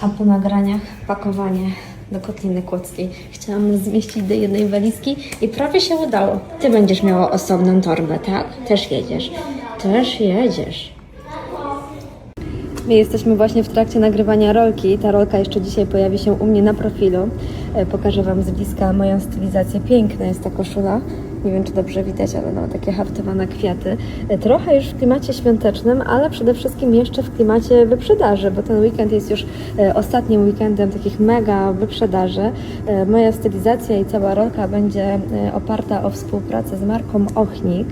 A po nagraniach pakowanie do kotliny kłodzkiej. Chciałam zmieścić do jednej walizki i prawie się udało. Ty będziesz miała osobną torbę, tak? Też jedziesz. Też jedziesz. My jesteśmy właśnie w trakcie nagrywania rolki. Ta rolka jeszcze dzisiaj pojawi się u mnie na profilu. E, Pokażę Wam z bliska moją stylizację. Piękna jest ta koszula. Nie wiem, czy dobrze widać, ale no, takie haftowane kwiaty. E, Trochę już w klimacie świątecznym, ale przede wszystkim jeszcze w klimacie wyprzedaży, bo ten weekend jest już e, ostatnim weekendem takich mega wyprzedaży. Moja stylizacja i cała rolka będzie oparta o współpracę z marką Ochnik,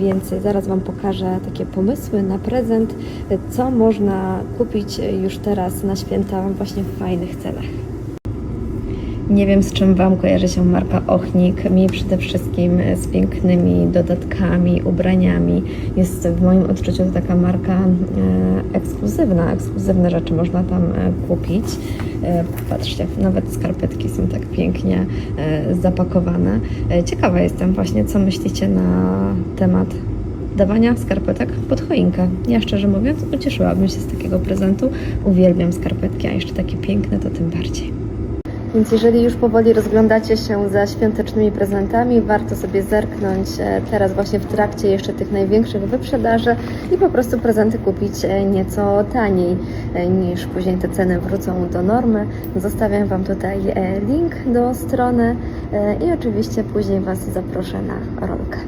więc zaraz Wam pokażę takie pomysły na prezent, co można kupić e, już teraz na święta właśnie w fajnych cenach. Nie wiem, z czym Wam kojarzy się marka Ochnik. Mi przede wszystkim z pięknymi dodatkami, ubraniami. Jest w moim odczuciu to taka marka e, ekskluzywna. Ekskluzywne rzeczy można tam e, kupić. E, patrzcie, nawet skarpetki są tak pięknie e, zapakowane. E, ciekawa jestem właśnie, co myślicie na temat dawania skarpetek pod choinkę. Ja szczerze mówiąc, ucieszyłabym się z takiego prezentu. Uwielbiam skarpetki, a jeszcze takie piękne, to tym bardziej. Więc jeżeli już powoli rozglądacie się za świątecznymi prezentami, warto sobie zerknąć e, teraz właśnie w trakcie jeszcze tych największych wyprzedaży i po prostu prezenty kupić e, nieco taniej e, niż później te ceny wrócą do normy. Zostawiam Wam tutaj link do strony i oczywiście później Was zaproszę na rolkę.